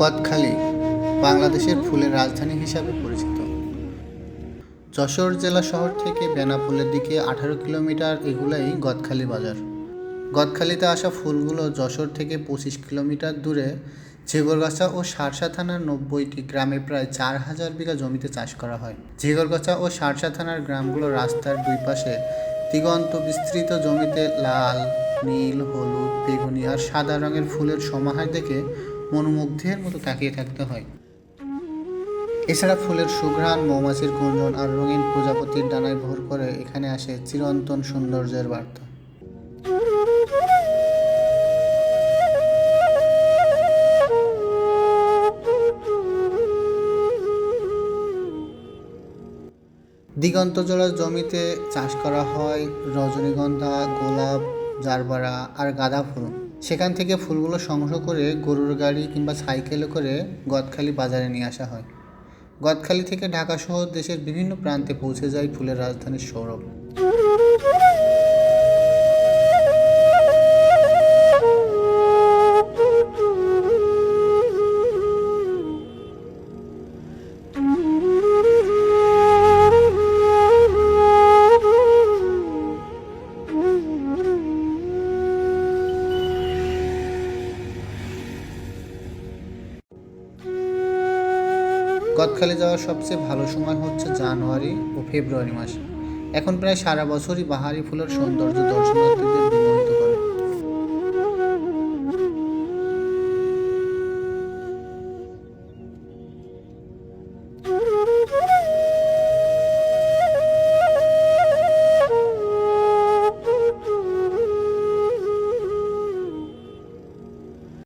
কদখালি বাংলাদেশের ফুলের রাজধানী হিসাবে পরিচিত। যশোর জেলা শহর থেকে বেনাপোলের দিকে আঠারো কিলোমিটার এগুলাই গদখালি বাজার। গদখালিতে আসা ফুলগুলো যশোর থেকে পঁচিশ কিলোমিটার দূরে ঝিগরগাছা ও সারসা থানার নব্বইটি গ্রামে প্রায় চার হাজার বিঘা জমিতে চাষ করা হয়। ঝিগরগাছা ও সারসা থানার গ্রামগুলো রাস্তার দুই পাশে দিগন্ত বিস্তৃত জমিতে লাল, নীল, হলুদ, বেগুনি আর সাদা রঙের ফুলের সমাহার দেখে মনোমুগ্ধের মতো তাকিয়ে থাকতে হয়। এছাড়া ফুলের সুঘ্রাণ, মৌমাছির গুঞ্জন আর রঙিন প্রজাপতির ডানায় ভর করে এখানে আসে চিরন্তন সৌন্দর্যের বার্তা। দিগন্ত জোড়া জমিতে চাষ করা হয় রজনীগন্ধা, গোলাপ, জারবারা আর গাঁদা ফুল। সেখান থেকে ফুলগুলো সংগ্রহ করে গরুর গাড়ি কিংবা সাইকেলে করে গদখালি বাজারে নিয়ে আসা হয়। গদখালি থেকে ঢাকা সহ দেশের বিভিন্ন প্রান্তে পৌঁছে যায় ফুলের রাজধানীর সৌরভ। গদখালি যাওয়ার সবচেয়ে ভালো সময় হচ্ছে জানুয়ারি ও ফেব্রুয়ারি মাসে। এখন প্রায় সারা বছরই বাহারি ফুলের সৌন্দর্য দর্শনার্থীদের